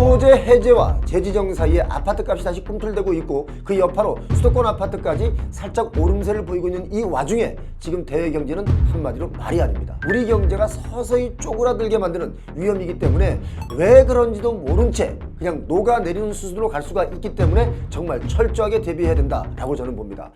소재 해제와 재지정 사이에 아파트 값이 다시 꿈틀대고 있고 그 여파로 수도권 아파트까지 살짝 오름세를 보이고 있는 이 와중에 지금 대외 경제는 한마디로 말이 아닙니다. 우리 경제가 서서히 쪼그라들게 만드는 위험이기 때문에 왜 그런지도 모른 채 그냥 녹아내리는 수순으로 갈 수가 있기 때문에 정말 철저하게 대비해야 된다라고 저는 봅니다.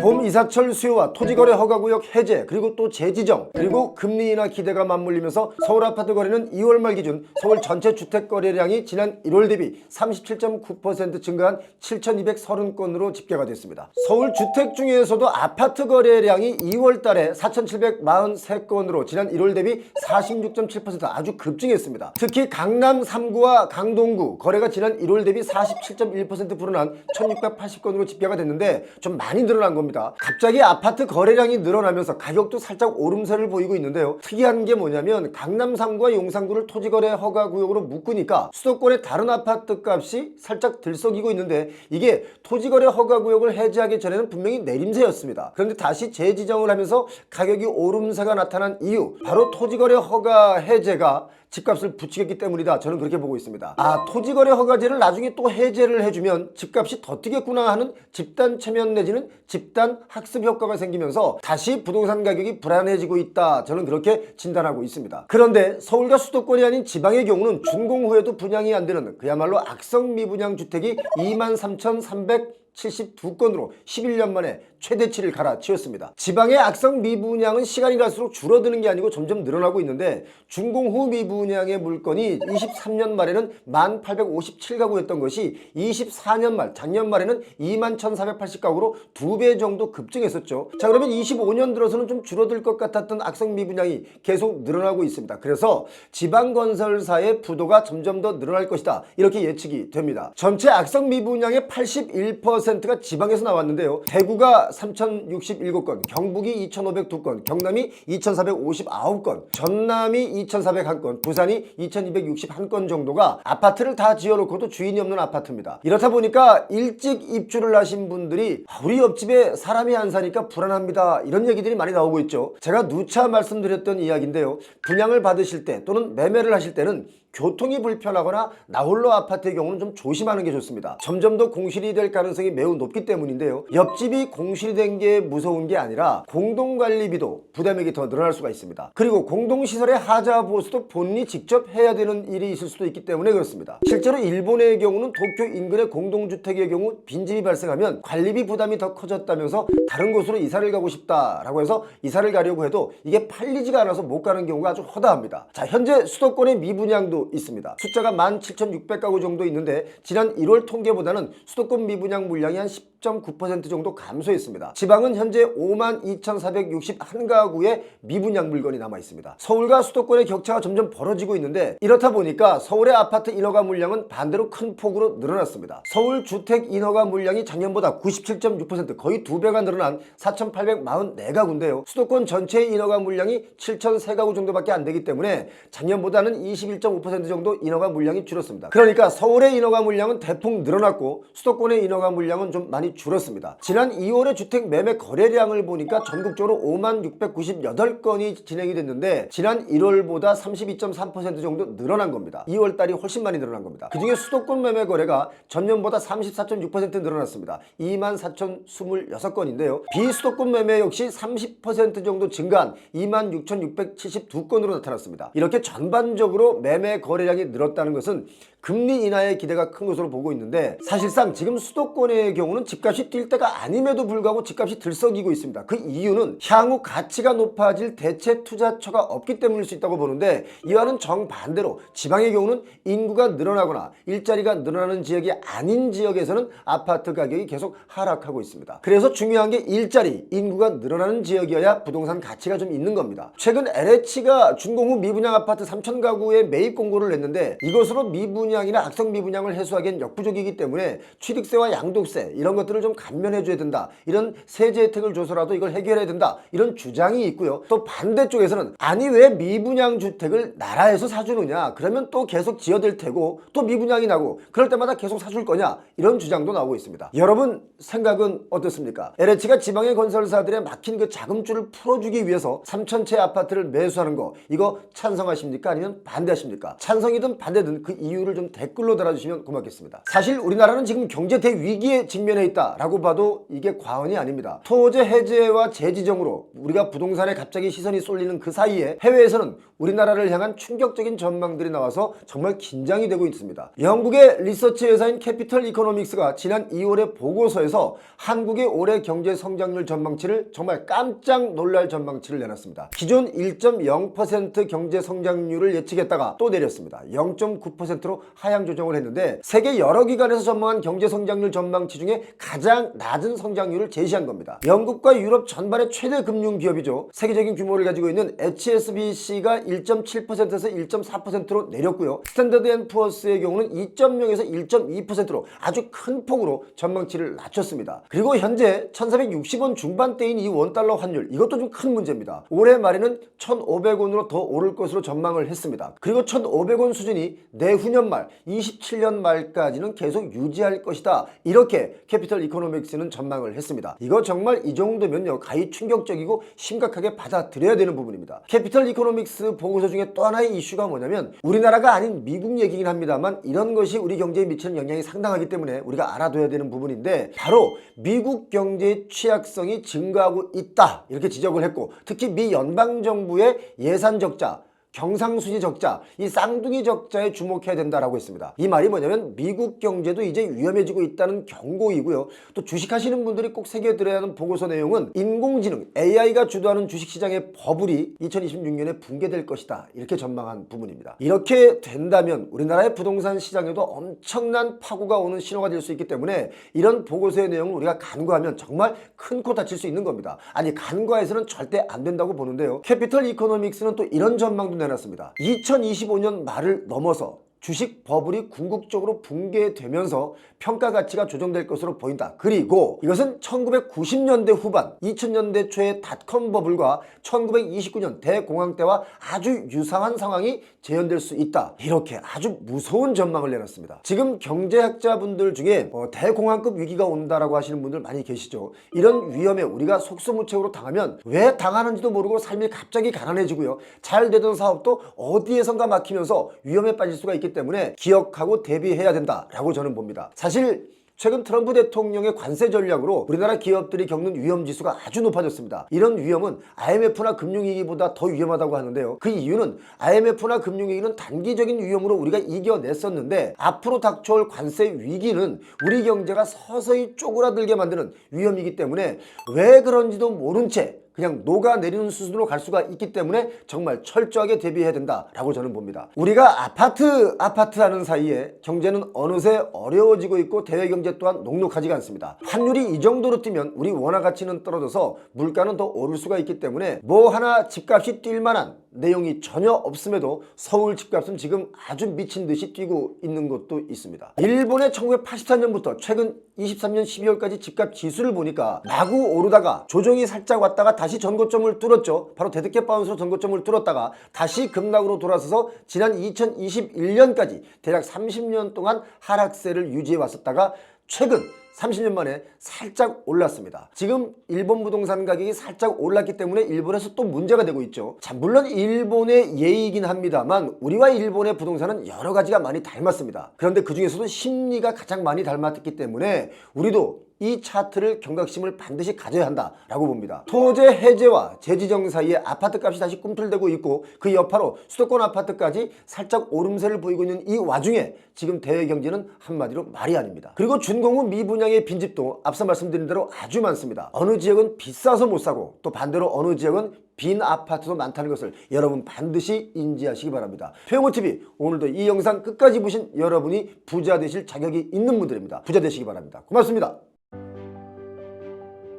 봄 이사철 수요와 토지거래 허가구역 해제 그리고 또 재지정 그리고 금리 인하 기대가 맞물리면서 서울 아파트 거래는 2월 말 기준 서울 전체 주택 거래량이 지난 1월 대비 37.9% 증가한 7,230건으로 집계가 됐습니다. 서울 주택 중에서도 아파트 거래량이 2월 달에 4,743건으로 지난 1월 대비 46.7% 아주 급증했습니다. 특히 강남 3구와 강동구 거래가 지난 1월 대비 47.1% 불어난 1,680건으로 집계가 됐는데 좀 많이 늘어난 겁니다. 갑자기 아파트 거래량이 늘어나면서 가격도 살짝 오름세를 보이고 있는데요. 특이한 게 뭐냐면 강남 3구와 용산구를 토지거래 허가 구역으로 묶으니까 수도권의 다른 아파트 값이 살짝 들썩이고 있는데 이게 토지거래 허가 구역을 해제하기 전에는 분명히 내림세였습니다. 그런데 다시 재지정을 하면서 가격이 오름세가 나타난 이유 바로 토지거래 허가 해제가 집값을 부추겼기 때문이다. 저는 그렇게 보고 있습니다. 아, 토지거래 허가제를 나중에 또 해제를 해주면 집값이 더 뛰겠구나 하는 집단 체면 내지는 집단 학습 효과가 생기면서 다시 부동산 가격이 불안해지고 있다. 저는 그렇게 진단하고 있습니다. 그런데 서울과 수도권이 아닌 지방의 경우는 준공 후에도 분양이 안 되는 그야말로 악성 미분양 주택이 23,300 72건으로 11년 만에 최대치를 갈아치웠습니다. 지방의 악성 미분양은 시간이 갈수록 줄어드는 게 아니고 점점 늘어나고 있는데 준공 후 미분양의 물건이 23년 말에는 1,857가구였던 것이 24년 말 작년 말에는 21,480가구로 두 배 정도 급증했었죠. 자 그러면 25년 들어서는 좀 줄어들 것 같았던 악성 미분양이 계속 늘어나고 있습니다. 그래서 지방 건설사의 부도가 점점 더 늘어날 것이다. 이렇게 예측이 됩니다. 전체 악성 미분양의 81%가 지방에서 나왔는데요. 대구가 3,067건, 경북이 2,502건, 경남이 2,459건, 전남이 2,401건, 부산이 2,261건 정도가 아파트를 다 지어놓고도 주인이 없는 아파트입니다. 이렇다 보니까 일찍 입주를 하신 분들이 아, 우리 옆집에 사람이 안 사니까 불안합니다. 이런 얘기들이 많이 나오고 있죠. 제가 누차 말씀드렸던 이야기인데요. 분양을 받으실 때 또는 매매를 하실 때는 교통이 불편하거나 나홀로 아파트의 경우는 좀 조심하는 게 좋습니다. 점점 더 공실이 될 가능성이 매우 높기 때문인데요. 옆집이 공실이 된 게 무서운 게 아니라 공동관리비도 부담액이 더 늘어날 수가 있습니다. 그리고 공동시설의 하자 보수도 본인이 직접 해야 되는 일이 있을 수도 있기 때문에 그렇습니다. 실제로 일본의 경우는 도쿄 인근의 공동주택의 경우 빈집이 발생하면 관리비 부담이 더 커졌다면서 다른 곳으로 이사를 가고 싶다라고 해서 이사를 가려고 해도 이게 팔리지가 않아서 못 가는 경우가 아주 허다합니다. 자 현재 수도권의 미분양도 있습니다. 숫자가 17,600가구 정도 있는데 지난 1월 통계보다는 수도권 미분양 물량이 한10.9% 정도 감소했습니다. 지방은 현재 52,461가구의 미분양 물건이 남아 있습니다. 서울과 수도권의 격차가 점점 벌어지고 있는데 이렇다 보니까 서울의 아파트 인허가 물량은 반대로 큰 폭으로 늘어났습니다. 서울 주택 인허가 물량이 작년보다 97.6% 거의 두 배가 늘어난 4,844가구인데요. 수도권 전체의 인허가 물량이 7,003가구 정도밖에 안 되기 때문에 작년보다는 21.5% 정도 인허가 물량이 줄었습니다. 그러니까 서울의 인허가 물량은 대폭 늘어났고 수도권의 인허가 물량은 좀 많이 줄었습니다. 지난 2월의 주택 매매 거래량을 보니까 전국적으로 5만 698건이 진행이 됐는데 지난 1월보다 32.3% 정도 늘어난 겁니다. 2월 달이 훨씬 많이 늘어난 겁니다. 그중에 수도권 매매 거래가 전년보다 34.6% 늘어났습니다. 2만 4,026건인데요. 비수도권 매매 역시 30% 정도 증가한 2만 6,672건으로 나타났습니다. 이렇게 전반적으로 매매 거래량이 늘었다는 것은 금리 인하의 기대가 큰 것으로 보고 있는데 사실상 지금 수도권의 경우는 집값이 뛸 때가 아님에도 불구하고 집값이 들썩이고 있습니다. 그 이유는 향후 가치가 높아질 대체 투자처가 없기 때문일 수 있다고 보는데 이와는 정반대로 지방의 경우는 인구가 늘어나거나 일자리가 늘어나는 지역이 아닌 지역에서는 아파트 가격이 계속 하락하고 있습니다. 그래서 중요한 게 일자리, 인구가 늘어나는 지역이어야 부동산 가치가 좀 있는 겁니다. 최근 LH가 준공 후 미분양 아파트 3천 가구의 매입 공고를 냈는데 이것으로 미분양 미분양이나 악성 미분양을 해소하기엔 역부족이기 때문에 취득세와 양도세 이런 것들을 좀 감면해 줘야 된다. 이런 세제 혜택을 줘서라도 이걸 해결해야 된다. 이런 주장이 있고요. 또 반대쪽에서는 아니 왜 미분양 주택을 나라에서 사주느냐? 그러면 또 계속 지어질 테고 또 미분양이 나고 그럴 때마다 계속 사줄 거냐? 이런 주장도 나오고 있습니다. 여러분 생각은 어떻습니까? LH가 지방의 건설사들의 막힌 그 자금줄을 풀어주기 위해서 3천 채 아파트를 매수하는 거 이거 찬성하십니까? 아니면 반대하십니까? 찬성이든 반대든 그 이유를 좀 댓글로 달아주시면 고맙겠습니다. 사실 우리나라는 지금 경제 대위기에 직면해 있다라고 봐도 이게 과언이 아닙니다. 토제 해제와 재지정으로 우리가 부동산에 갑자기 시선이 쏠리는 그 사이에 해외에서는 우리나라를 향한 충격적인 전망들이 나와서 정말 긴장이 되고 있습니다. 영국의 리서치 회사인 캐피털 이코노믹스가 지난 2월의 보고서에서 한국의 올해 경제 성장률 전망치를 정말 깜짝 놀랄 전망치를 내놨습니다. 기존 1.0% 경제 성장률을 예측했다가 또 내렸습니다. 0.9%로 하향 조정을 했는데 세계 여러 기관에서 전망한 경제 성장률 전망치 중에 가장 낮은 성장률을 제시한 겁니다. 영국과 유럽 전반의 최대 금융 기업이죠. 세계적인 규모를 가지고 있는 HSBC가 1.7%에서 1.4%로 내렸고요. 스탠더드 앤 푸어스의 경우는 2.0에서 1.2%로 아주 큰 폭으로 전망치를 낮췄습니다. 그리고 현재 1460원 중반대인 이 원달러 환율 이것도 좀 큰 문제입니다. 올해 말에는 1,500원으로 더 오를 것으로 전망을 했습니다. 그리고 1,500원 수준이 내후년 말 27년 말까지는 계속 유지할 것이다. 이렇게 캐피털 이코노믹스는 전망을 했습니다. 이거 정말 이 정도면요 가히 충격적이고 심각하게 받아들여야 되는 부분입니다. 캐피털 이코노믹스 보고서 중에 또 하나의 이슈가 뭐냐면 우리나라가 아닌 미국 얘기긴 합니다만 이런 것이 우리 경제에 미치는 영향이 상당하기 때문에 우리가 알아둬야 되는 부분인데 바로 미국 경제의 취약성이 증가하고 있다 이렇게 지적을 했고 특히 미 연방 정부의 예산 적자 경상수지 적자, 이 쌍둥이 적자에 주목해야 된다라고 했습니다. 이 말이 뭐냐면 미국 경제도 이제 위험해지고 있다는 경고이고요. 또 주식하시는 분들이 꼭 새겨들어야 하는 보고서 내용은 인공지능 AI가 주도하는 주식시장의 버블이 2026년에 붕괴될 것이다. 이렇게 전망한 부분입니다. 이렇게 된다면 우리나라의 부동산 시장에도 엄청난 파고가 오는 신호가 될 수 있기 때문에 이런 보고서의 내용을 우리가 간과하면 정말 큰 코 다칠 수 있는 겁니다. 아니 간과해서는 절대 안 된다고 보는데요. 캐피털 이코노믹스는 또 이런 전망도 내 놨습니다. 2025년 말을 넘어서 주식 버블이 궁극적으로 붕괴되면서 평가 가치가 조정될 것으로 보인다. 그리고 이것은 1990년대 후반, 2000년대 초의 닷컴 버블과 1929년 대공황 때와 아주 유사한 상황이 재현될 수 있다. 이렇게 아주 무서운 전망을 내놨습니다. 지금 경제학자분들 중에 어, 대공황급 위기가 온다라고 하시는 분들 많이 계시죠. 이런 위험에 우리가 속수무책으로 당하면 왜 당하는지도 모르고 삶이 갑자기 가난해지고요. 잘 되던 사업도 어디에선가 막히면서 위험에 빠질 수가 있기 때문에 기억하고 대비해야 된다라고 저는 봅니다. 사실 최근 트럼프 대통령의 관세 전략으로 우리나라 기업들이 겪는 위험 지수가 아주 높아졌습니다. 이런 위험은 IMF나 금융위기보다 더 위험하다고 하는데요. 그 이유는 IMF나 금융위기는 단기적인 위험으로 우리가 이겨냈었는데 앞으로 닥쳐올 관세 위기는 우리 경제가 서서히 쪼그라들게 만드는 위험이기 때문에 왜 그런지도 모른 채 그냥 녹아내리는 수준으로 갈 수가 있기 때문에 정말 철저하게 대비해야 된다라고 저는 봅니다. 우리가 아파트 아파트 하는 사이에 경제는 어느새 어려워지고 있고 대외 경제 또한 녹록하지가 않습니다. 환율이 이 정도로 뛰면 우리 원화 가치는 떨어져서 물가는 더 오를 수가 있기 때문에 뭐 하나 집값이 뛸 만한 내용이 전혀 없음에도 서울 집값은 지금 아주 미친 듯이 뛰고 있는 것도 있습니다. 일본의 1984년부터 최근 23년 12월까지 집값 지수를 보니까 마구 오르다가 조정이 살짝 왔다가 다시 전고점을 뚫었죠. 바로 데드캣 바운스로 전고점을 뚫었다가 다시 급락으로 돌아서서 지난 2021년까지 대략 30년 동안 하락세를 유지해 왔었다가 최근 30년 만에 살짝 올랐습니다. 지금 일본 부동산 가격이 살짝 올랐기 때문에 일본에서 또 문제가 되고 있죠. 자, 물론 일본의 예이긴 합니다만 우리와 일본의 부동산은 여러 가지가 많이 닮았습니다. 그런데 그 중에서도 심리가 가장 많이 닮았기 때문에 우리도 이 차트를 경각심을 반드시 가져야 한다라고 봅니다. 토제 해제와 재지정 사이에 아파트 값이 다시 꿈틀대고 있고 그 여파로 수도권 아파트까지 살짝 오름세를 보이고 있는 이 와중에 지금 대외 경제는 한마디로 말이 아닙니다. 그리고 준공후 미분양 의 빈집도 앞서 말씀드린 대로 아주 많습니다. 어느 지역은 비싸서 못 사고 또 반대로 어느 지역은 빈 아파트도 많다는 것을 여러분 반드시 인지하시기 바랍니다. 표영호TV 오늘도 이 영상 끝까지 보신 여러분이 부자 되실 자격이 있는 분들입니다. 부자 되시기 바랍니다. 고맙습니다.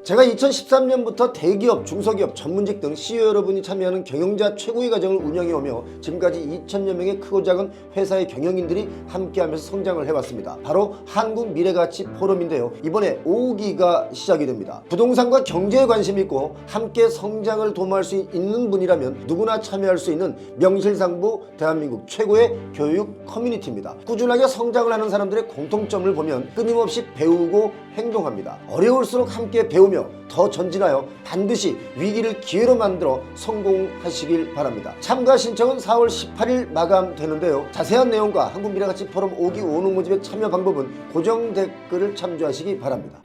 제가 2013년부터 대기업, 중소기업, 전문직 등 CEO 여러분이 참여하는 경영자 최고의 과정을 운영해오며 지금까지 2천여 명의 크고 작은 회사의 경영인들이 함께하면서 성장을 해왔습니다. 바로 한국 미래가치 포럼인데요. 이번에 5기가 시작이 됩니다. 부동산과 경제에 관심이 있고 함께 성장을 도모할 수 있는 분이라면 누구나 참여할 수 있는 명실상부 대한민국 최고의 교육 커뮤니티입니다. 꾸준하게 성장을 하는 사람들의 공통점을 보면 끊임없이 배우고 행동합니다. 어려울수록 함께 배우며 더 전진하여 반드시 위기를 기회로 만들어 성공하시길 바랍니다. 참가 신청은 4월 18일 마감되는데요. 자세한 내용과 한국미래가치 포럼 5기 오는 모집의 참여 방법은 고정 댓글을 참조하시기 바랍니다.